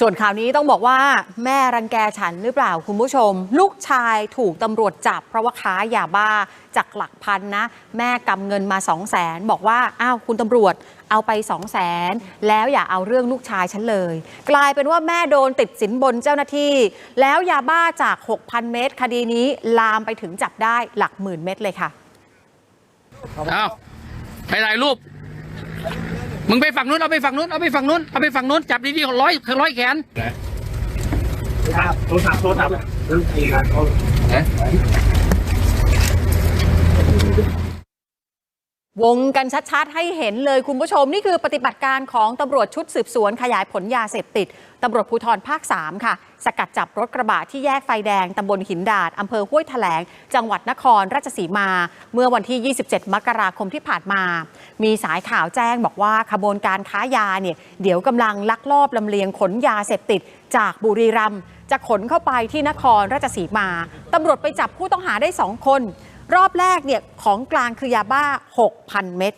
ส่วนข่าวนี้ต้องบอกว่าแม่รังแกฉันหรือเปล่าคุณผู้ชม ลูกชายถูกตำรวจจับ เพราะว่าค้ายาบ้าจากหลักพันนะ แม่กำเงินมา2 0 0แสนบอกว่า อ้าวคุณตำรวจเอาไป2 0 0แสนแล้วอย่าเอาเรื่องลูกชายฉันเลย กลายเป็นว่าแม่โดนติดสินบนเจ้าหน้าที่ แล้วยาบ้าจาก 6,000 เม็ดคดีนี้ลามไปถึงจับได้หลักหมื่นเม็ดเลยค่ะเอาไปถ่ายรูป มึงไปฝั่งนู้นเอาไปฝั่งนู้นเอาไปฝั่งนู้นเอาไปฝั่งนู้นจับดีๆร้อยร้อยแขนโทรศัพท์โทรศัพท์เรื่องตีกันเขา วงกันชัดๆ ให้เห็นเลยคุณผู้ชม นี่คือปฏิบัติการของตำรวจชุดสืบสวนขยายผลยาเสพติดตำรวจภูธรภาค 3 ค่ะ สกัดจับรถกระบะที่แยกไฟแดงตำบลหินดาดอำเภอห้วยแถลง จังหวัดนครราชสีมา เมื่อวันที่ 27 มกราคมที่ผ่านมา มีสายข่าวแจ้งบอกว่าขบวนการค้ายาเนี่ยเดี๋ยวกำลังลักลอบลำเลียงขนยาเสพติดจากบุรีรัมย์จะขนเข้าไปที่นครราชสีมาตำรวจไปจับผู้ต้องหาได้สองคน รอบแรกเนี่ยของกลางคือยาบ้า 6,000 เม็ด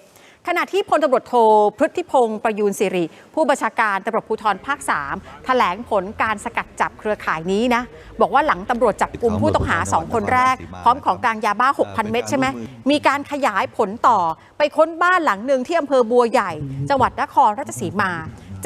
ขณะที่พลตำรวจโทพฤทธิพงศ์ประยูนสิริ ผู้บัญชาการตำรวจภูธรภาค 3 แถลงผลการสกัดจับเครือข่ายนี้นะ บอกว่าหลังตำรวจจับกลุ่มผู้ต้องหา 2 คนแรก พร้อมของกลางยาบ้า 6,000 เม็ดใช่ไหม มีการขยายผลต่อไปค้นบ้านหลังหนึ่งที่อำเภอบัวใหญ่ จังหวัดนครราชสีมา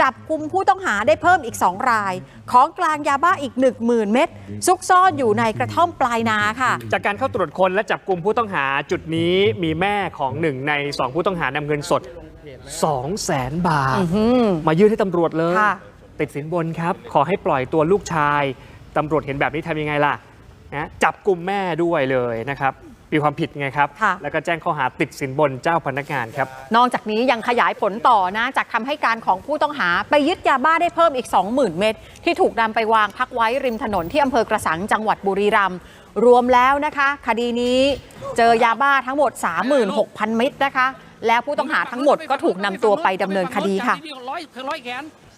จับกลุ่มผู้ต้องหาได้เพิ่มอีก 2 ราย ของกลางยาบ้าอีก 10,000 เม็ดซุกซ่อนอยู่ในกระท่อมปลายนาค่ะ จากการเข้าตรวจค้นและจับกลุ่มผู้ต้องหาจุดนี้มีแม่ของหนึ่งในสองผู้ต้องหานำเงินสด 2 0 0แสนบาท มายื่นให้ตำรวจเลยค่ะติดสินบนครับ ขอให้ปล่อยตัวลูกชายตำรวจเห็นแบบนี้ทำยังไงล่ะนะจับกลุ่มแม่ด้วยเลยนะครับ มีความผิดไงครับ ค่ะ แล้วก็แจ้งข้อหาติดสินบนเจ้าพนักงานครับ นอกจากนี้ยังขยายผลต่อนะ จากคำให้การของผู้ต้องหาไปยึดยาบ้าได้เพิ่มอีก 20,000 เม็ดที่ถูกนำไปวางพักไว้ริมถนนที่อำเภอกระสังจังหวัดบุรีรัมย์รวมแล้วนะคะ คดีนี้เจอยาบ้าทั้งหมด 36,000 เม็ดนะคะ แล้วผู้ต้องหาทั้งหมดก็ถูกนำตัวไปดำเนินคดีค่ะจับดีๆร้อยร้อยแขนทำจาก HD